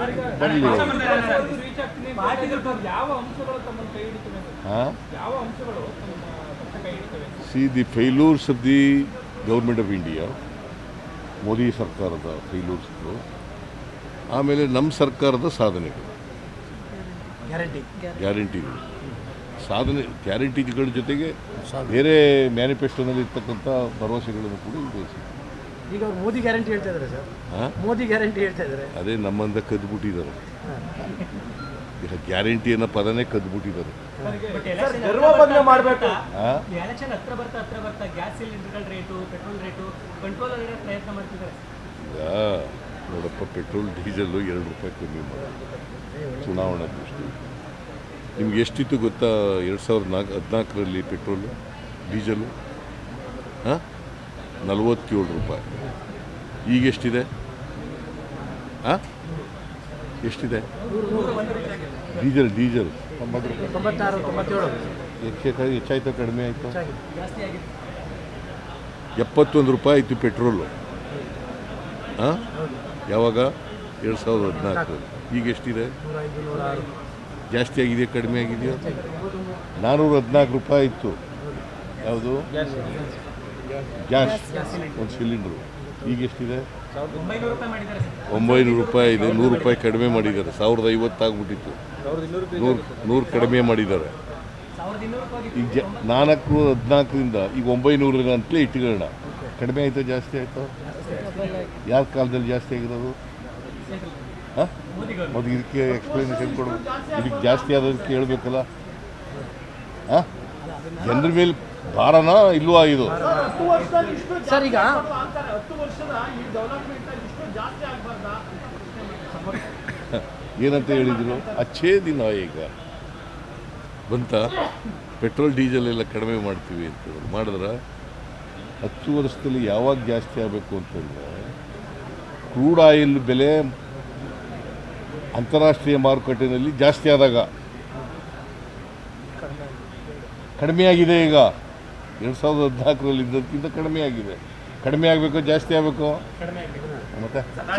ಬರಲಿ see the failures of the government of India Modi ಸರ್ಕಾರದ ಫೇಲ್ಯೂರ್ಸ್ಗಳು ಆಮೇಲೆ ನಮ್ಮ ಸರ್ಕಾರದ ಸಾಧನೆಗಳು. ಗ್ಯಾರಂಟಿ ಗ್ಯಾರಂಟಿಗಳು ಸಾಧನೆ ಗ್ಯಾರಂಟಿಗಳ ಜೊತೆಗೆ ಬೇರೆ ಮ್ಯಾನಿಫೆಸ್ಟೋನಲ್ಲಿ ಇರ್ತಕ್ಕಂಥ ಭರವಸೆಗಳನ್ನು ಕೂಡ ಈಡೇರಿಸಿ ಈಗ ಅವ್ರು ಮೋದಿ ಗ್ಯಾರಂಟಿ ಹೇಳ್ತಾ ಇದ್ದಾರೆ ಸರ್. ಹಾಂ? ಮೋದಿ ಗ್ಯಾರಂಟಿ ಹೇಳ್ತಾ ಇದ್ದಾರೆ ಅದೇ ನಮ್ಮಂದ ಕದ್ಬಿಟ್ಟಿದ್ದಾರೆ. ಈಗ ಗ್ಯಾರಂಟಿ ಅನ್ನೋ ಪದನೇ ಕದ್ಬಿಟ್ಟಿದ್ದಾರೆ. ಗರ್ವ ಬಂಧನ ಮಾಡಬೇಕು. ಹಾಂ? ಎಲೆಕ್ಷನ್ ಹತ್ರ ಬರ್ತಾ ಹತ್ರ ಬರ್ತಾ ಗ್ಯಾಸ್ ಸಿಲಿಂಡರ್ಗಳ ರೇಟು ಪೆಟ್ರೋಲ್ ರೇಟು ಕಂಟ್ರೋಲ್ ಆಗಿರೋ ಪ್ರಯತ್ನ ಮಾಡ್ತಿದ್ದಾರೆ. ಈಗ ನೋಡಪ್ಪ ಪೆಟ್ರೋಲ್ ಡೀಸೆಲ್ಲು ಎರಡು ರೂಪಾಯಿ ಕಮ್ಮಿ ಮಾಡಿ. ಚುನಾವಣಾ ದೃಷ್ಟಿ. ನಿಮ್ಗೆ ಎಷ್ಟಿತ್ತು ಗೊತ್ತಾ? ಎರಡು ಸಾವಿರದ ನಾಲ್ಕು ಹದಿನಾಲ್ಕರಲ್ಲಿ ಪೆಟ್ರೋಲು ಡೀಸೆಲು ಹಾಂ? ನಲವತ್ತೇಳು ರೂಪಾಯಿ. ಈಗ ಎಷ್ಟಿದೆ ಹಾಂ ಎಷ್ಟಿದೆ? Diesel diesel. ತೊಂಬತ್ತು ರೂಪಾಯಿ ತೊಂಬತ್ತಾರು ತೊಂಬತ್ತೇಳು. ಹೆಚ್ಚೆ ಹೆಚ್ಚಾಯ್ತು ಕಡಿಮೆ ಆಯಿತು? ಎಪ್ಪತ್ತೊಂದು ರೂಪಾಯಿ ಆಯಿತು ಪೆಟ್ರೋಲು. ಹಾಂ ಯಾವಾಗ? ಎರಡು ಸಾವಿರದ ಹದಿನಾಲ್ಕು. ಈಗ ಎಷ್ಟಿದೆ ಜಾಸ್ತಿ ಆಗಿದೆ ಕಡಿಮೆ ಆಗಿದೆಯಾ? ನಾನ್ನೂರ ಹದಿನಾಲ್ಕು ರೂಪಾಯಿ ಇತ್ತು ಯಾವುದು? ಗ್ಯಾಸ್ ಒಂದು ಸಿಲಿಂಡ್ರು. ಈಗ ಎಷ್ಟಿದೆ? ಒಂಬೈನೂರು ರೂಪಾಯಿ ಇದೆ ನೂರು ರೂಪಾಯಿ ಕಡಿಮೆ ಮಾಡಿದ್ದಾರೆ. ಸಾವಿರದ ಐವತ್ತು ಆಗ್ಬಿಟ್ಟಿತ್ತು. ನೂರು ನೂರು ಕಡಿಮೆ ಮಾಡಿದ್ದಾರೆ. ಈಗ ಜ ನಾಲ್ಕು ಹದಿನಾಲ್ಕರಿಂದ ಈಗ ಒಂಬೈನೂರ ಅಂತಲೇ ಇಟ್ಕೊಳ್ಳೋಣ ಕಡಿಮೆ ಆಯಿತು ಜಾಸ್ತಿ ಆಯಿತು? ಯಾರ ಕಾಲದಲ್ಲಿ ಜಾಸ್ತಿ ಆಗಿರೋದು? ಹಾಂ? ಮತ್ತು ಇದಕ್ಕೆ ಎಕ್ಸ್ಪ್ಲನೇಷನ್ ಕೊಡು. ಇದಕ್ಕೆ ಜಾಸ್ತಿ ಆದದಕ್ಕೆ ಹೇಳ್ಬೇಕಲ್ಲ ಹಾಂ? ಜನರ ಮೇಲೆ ಭಾರನ ಇಲ್ವಾ ಇದು? ಸರ್ ಈಗ ಏನಂತ ಹೇಳಿದ್ರು? ಅಚ್ಚೇ ದಿನ ಈಗ. ಬಂತ? ಪೆಟ್ರೋಲ್ ಡೀಸೆಲ್ ಎಲ್ಲ ಕಡಿಮೆ ಮಾಡ್ತೀವಿ ಅಂತ ಮಾಡಿದ್ರೆ ಹತ್ತು ವರ್ಷದಲ್ಲಿ ಯಾವಾಗ ಜಾಸ್ತಿ ಆಗಬೇಕು ಅಂತಂದರೆ ಕ್ರೂಡ್ ಆಯಿಲ್ ಬೆಲೆ ಅಂತಾರಾಷ್ಟ್ರೀಯ ಮಾರುಕಟ್ಟೆಯಲ್ಲಿ ಜಾಸ್ತಿ ಆದಾಗ ಕಡಿಮೆ ಆಗಿದೆ ಈಗ. ಎರಡು ಸಾವಿರದ ಹದಿನಾಲ್ಕರಲ್ಲಿ ಇದ್ದದಕ್ಕಿಂತ ಕಡಿಮೆ ಆಗಿದೆ ಕಡಿಮೆ ಆಗಬೇಕು? ಜಾಸ್ತಿ ಆಗಬೇಕು ಮತ್ತೆ?